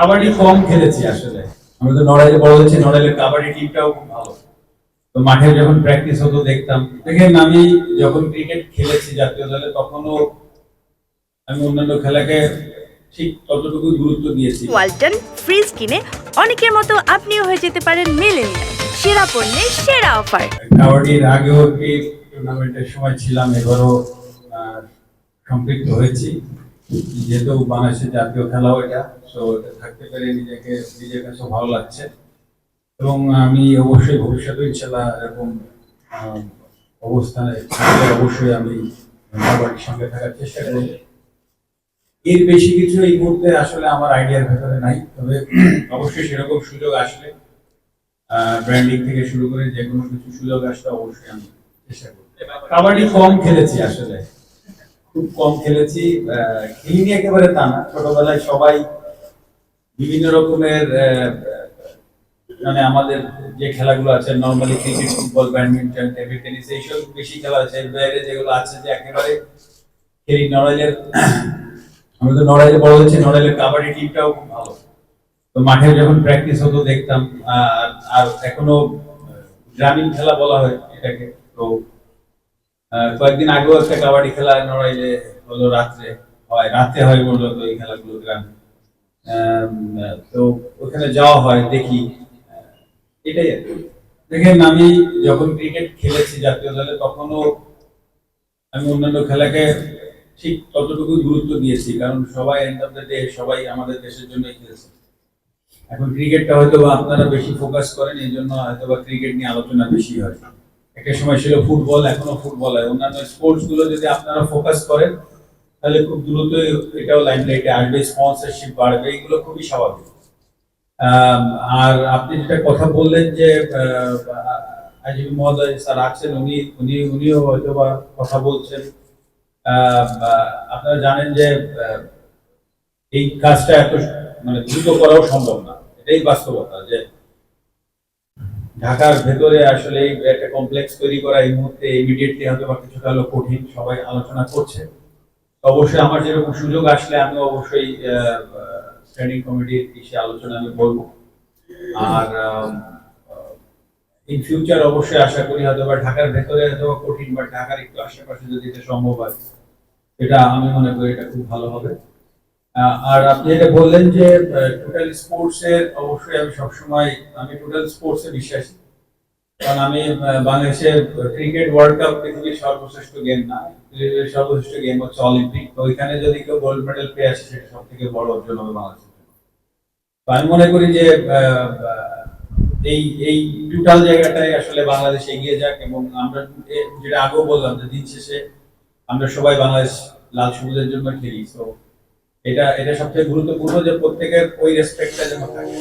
কাবাডি কম খেলেছি আসলে। আমি তো নড়াইলে বড় হয়েছি নড়াইলের কাবাডি টিমটাও খুব ভালো। তো মাঠে যখন প্র্যাকটিস হতো দেখতাম। দেখেন আমি যখন ক্রিকেট খেলেছি জাতীয় দলে তখনও আমি অন্যান্য খেলাকে ঠিক ততটুকু গুরুত্ব দিয়েছি। ওয়ালটন ফ্রিজ কিনে অনেকের মতো আপনিও হয়ে যেতে পারেন মিলেনিয়াল। সেরা পণ্যের সেরা অফার। কাবাডির আগেও একটি টুর্নামেন্টের সময় ছিলাম এবারও সম্পৃক্ত হয়েছি। যেহেতু বাংলাদেশের জাতীয় খেলাও এটা। তো থাকতে পেরে নিজেকে নিজের কাছে ভালো লাগছে। এবং আমি অবশ্যই ভবিষ্যতে ইনশাল্লাহ এরকম অবস্থানে অবশ্যই আমি কাবাডির সঙ্গে থাকার চেষ্টা করব। এর বেশি কিছু এই মুহূর্তে আসলে আমার আইডিয়ার ভেতরে নাই। তবে অবশ্যই সেরকম সুযোগ আসলে ব্র্যান্ডিং থেকে শুরু করে যে কোনো কিছু সুযোগ আসলে অবশ্যই আমি চেষ্টা করব। কাবাডি কম খেলেছি আসলে। খুব কম খেলেছি খেলিনি একেবারে তা না। ছোটবেলায় সবাই বিভিন্ন রকমের মানে আমাদের যে খেলাগুলো আছে normally cricket football badminton table tennis এইসব বেশি খেলা আছে। বাইরে যেগুলো আছে যে একেবারে খেলি, নড়াইলের, আমি তো নড়াইলে বড় হয়েছি, নড়াইলের কাবাডি টিমটাও খুব ভালো। তো মাঠে যখন প্র্যাকটিস হতো, দেখতাম আর এখনও গ্রামীণ খেলা বলা হয় এটাকে। তো কয়েকদিন আগেও একটা কাবাডি খেলা নড়াইলে হলো রাত্রে হয়, রাতে হয় বলল তো এই খেলাগুলো গ্রামে। তো ওখানে যাওয়া হয়, দেখি। এটাই আর দেখেন, আমি যখন ক্রিকেট খেলেছি জাতীয় দলে, তখনও আমি অন্যান্য খেলাকে ঠিক ততটুকু গুরুত্ব দিয়েছি, কারণ সবাই এন্ড অফ দ্য ডে সবাই আমাদের দেশের জন্যই খেলেছে। এখন ক্রিকেটটা হয়তো আপনারা বেশি ফোকাস করেন, এই জন্য হয়তো বা ক্রিকেট নিয়ে আলোচনা বেশি হয়। একটা সময় ছিল ফুটবল, এখনও ফুটবল হয়। অন্যান্য স্পোর্টসগুলো যদি আপনারা ফোকাস করেন, তাহলে খুব দ্রুত এটাও লাইমলাইটে আসবে স্পন্সরশিপ বাড়বে, এগুলো খুবই স্বাভাবিক। আর আপনি যেটা কথা বললেন যে আজিবি মহোদয় স্যার আছেন, উনি উনি, উনিও হয়তো বা কথা বলছেন। আপনারা জানেন যে এই কাজটা এত মানে দ্রুত করাও সম্ভব না। এটাই বাস্তবতা যে ঢাকার ভেতরে আসলে একটা কমপ্লেক্স তৈরি করা এই মুহূর্তে ইমিডিয়েটলি হয়তো বা কিছুটা হলো কঠিন, সবাই আলোচনা করছে। অবশ্যই আমার যেরকম সুযোগ আসলে আমি অবশ্যই স্ট্যান্ডিং কমিটির ইসে আলোচনা আমি বলব আর ইন ফিউচার অবশ্যই আশা করি হয়তো বা ঢাকার ভেতরে হয়তো কঠিন বা ঢাকার একটু আশেপাশে যদি এটা সম্ভব হয় এটা আমি মনে করি এটা খুব ভালো হবে। আর আপনি যেটা বললেন যে টোটাল স্পোর্টস এর অবশ্যই আমি সবসময়, আমি টোটাল স্পোর্টস বিশ্বাসী। কারণ আমি বাংলাদেশের ক্রিকেট ওয়ার্ল্ড কাপ পৃথিবীর সর্বশ্রেষ্ঠ গেম না। সর্বশ্রেষ্ঠ গেম হচ্ছে অলিম্পিক ওইখানে যদি কেউ গোল্ড মেডেল পেয়ে আসে সেটা সব থেকে বড় অর্জন হবে বাংলাদেশের আমি মনে করি যে এই এই টোটাল জায়গাটাই আসলে বাংলাদেশ এগিয়ে যাক এবং আমরা যেটা আগেও বললাম যে দিন শেষে আমরা সবাই বাংলাদেশ লাল সবুজের জন্য খেলি। তো এটা এটা সবচেয়ে গুরুত্বপূর্ণ যে প্রত্যেকের ওই রেসপেক্টটা যেন থাকে।